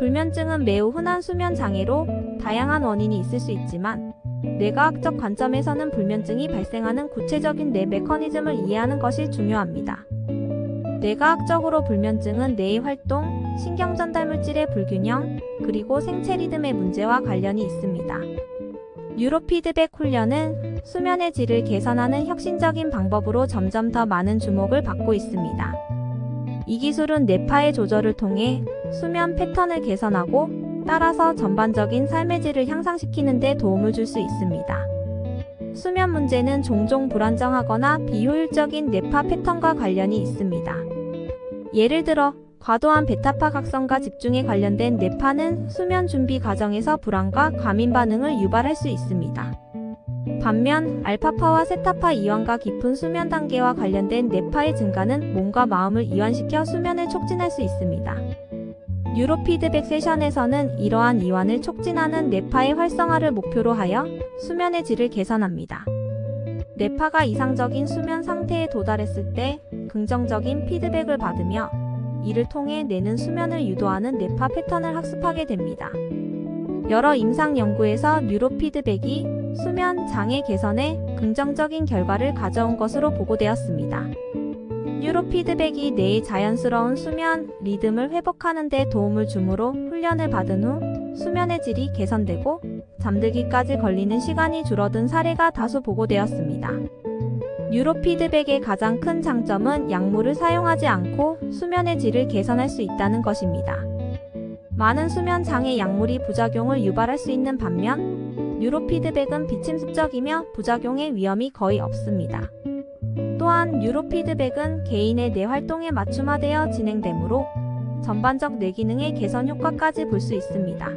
불면증은 매우 흔한 수면 장애로 다양한 원인이 있을 수 있지만 뇌과학적 관점에서는 불면증이 발생하는 구체적인 뇌 메커니즘을 이해하는 것이 중요합니다. 뇌과학적으로 불면증은 뇌의 활동, 신경 전달 물질의 불균형, 그리고 생체 리듬의 문제와 관련이 있습니다. 뉴로피드백 훈련은 수면의 질을 개선하는 혁신적인 방법으로 점점 더 많은 주목을 받고 있습니다. 이 기술은 뇌파의 조절을 통해 수면 패턴을 개선하고 따라서 전반적인 삶의 질을 향상시키는 데 도움을 줄 수 있습니다. 수면 문제는 종종 불안정하거나 비효율적인 뇌파 패턴과 관련이 있습니다. 예를 들어 과도한 베타파 각성과 집중에 관련된 뇌파는 수면 준비 과정에서 불안과 과민 반응을 유발할 수 있습니다. 반면 알파파와 세타파 이완과 깊은 수면 단계와 관련된 뇌파의 증가는 몸과 마음을 이완시켜 수면을 촉진할 수 있습니다. 뉴로피드백 세션에서는 이러한 이완을 촉진하는 뇌파의 활성화를 목표로 하여 수면의 질을 개선합니다. 뇌파가 이상적인 수면 상태에 도달했을 때 긍정적인 피드백을 받으며 이를 통해 뇌는 수면을 유도하는 뇌파 패턴을 학습하게 됩니다. 여러 임상 연구에서 뉴로피드백이 수면 장애 개선에 긍정적인 결과를 가져온 것으로 보고되었습니다. 뉴로 피드백이 뇌의 자연스러운 수면 리듬을 회복하는 데 도움을 주므로 훈련을 받은 후 수면의 질이 개선되고 잠들기까지 걸리는 시간이 줄어든 사례가 다수 보고되었습니다. 뉴로 피드백의 가장 큰 장점은 약물을 사용하지 않고 수면의 질을 개선할 수 있다는 것입니다. 많은 수면 장애 약물이 부작용을 유발할 수 있는 반면 뉴로피드백은 비침습적이며 부작용의 위험이 거의 없습니다. 또한 뉴로피드백은 개인의 뇌 활동에 맞춤화되어 진행되므로 전반적 뇌 기능의 개선 효과까지 볼 수 있습니다.